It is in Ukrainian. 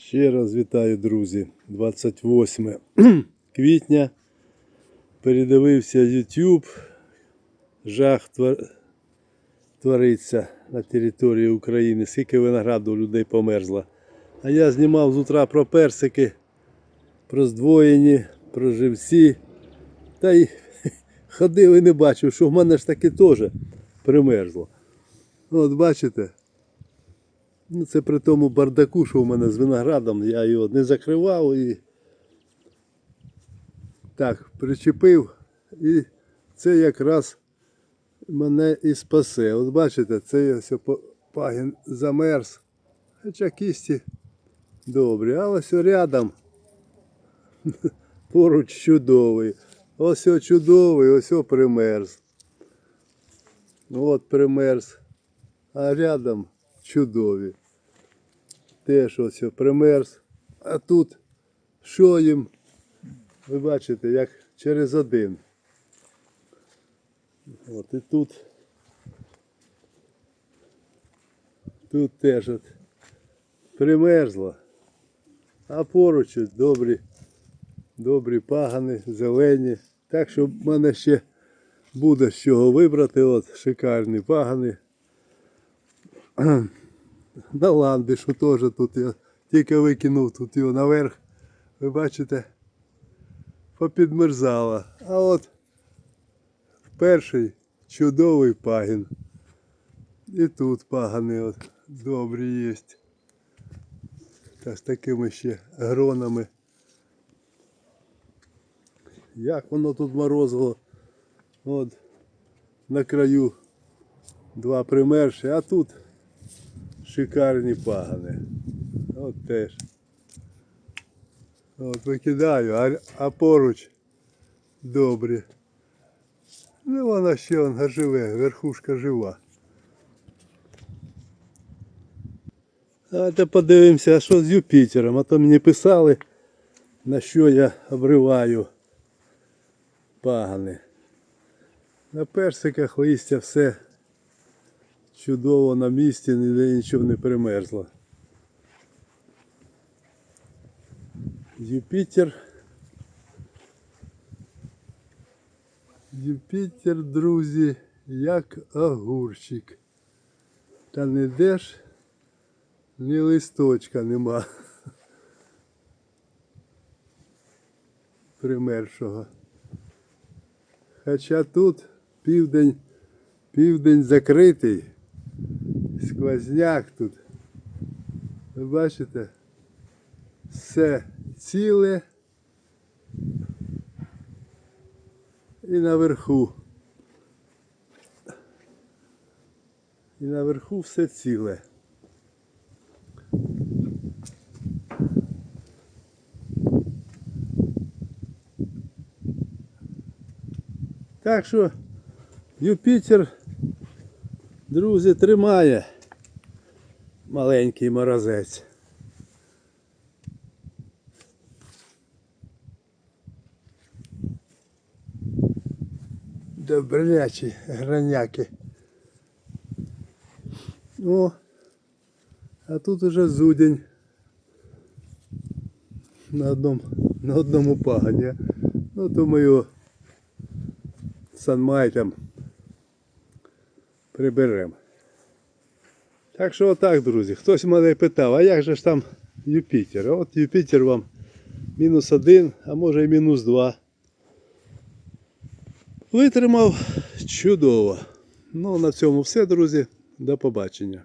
Ще раз вітаю, друзі. 28 квітня. Передивився YouTube. Жах твор... твориться на території України. Скільки винограду у людей померзло. А я знімав з утра про персики, про здвоєні, про живці. Та й ходив і не бачив, що в мене ж таки теж примерзло. От бачите, Ну, це при тому бардаку, що в мене з виноградом, я його не закривав і так, причепив. І це якраз мене і спасе. От бачите, це я все пагін замерз. Хоча кісті добрі. А ось рядом поруч чудовий. Ось о чудовий, ось примерз. От примерз. А рядом чудові. Теж ось примерз. А тут що їм? Ви бачите, як через один. От і тут. Тут теж от примерзло. А поруч добрі, добрі пагани, зелені. Так що в мене ще буде з чого вибрати. От шикарні пагани. На ландишу теж тут я тільки викинув тут його наверх. Ви бачите, попідмерзало. А от перший чудовий пагін. І тут пагани от добрі є. Та з такими ще гронами. Як воно тут морозило. От на краю два примерші, а тут шикарні пагани. От теж. От викидаю, а, а поруч добрі. Ну вона ще вона живе, верхушка жива. Давайте подивимося, що з Юпітером. А то мені писали, на що я обриваю пагани. На персиках листя все чудово на місці, ніде нічого не примерзло. Юпітер. Юпітер, друзі, як огурчик. Та не де ж, ні листочка нема. Примершого. Хоча тут південь, південь закритий, сквозняк тут. Ви бачите? Все ціле і наверху. І наверху все ціле. Так що Юпітер, друзі, тримає маленький морозець. Добрячі граняки. О, а тут уже зудень на одному, на одному пагані. Ну його санмайтом приберемо. Так що отак, друзі. Хтось мене питав, а як же ж там Юпітер? От Юпітер вам мінус один, а може і мінус два. Витримав чудово. Ну, на цьому все, друзі. До побачення.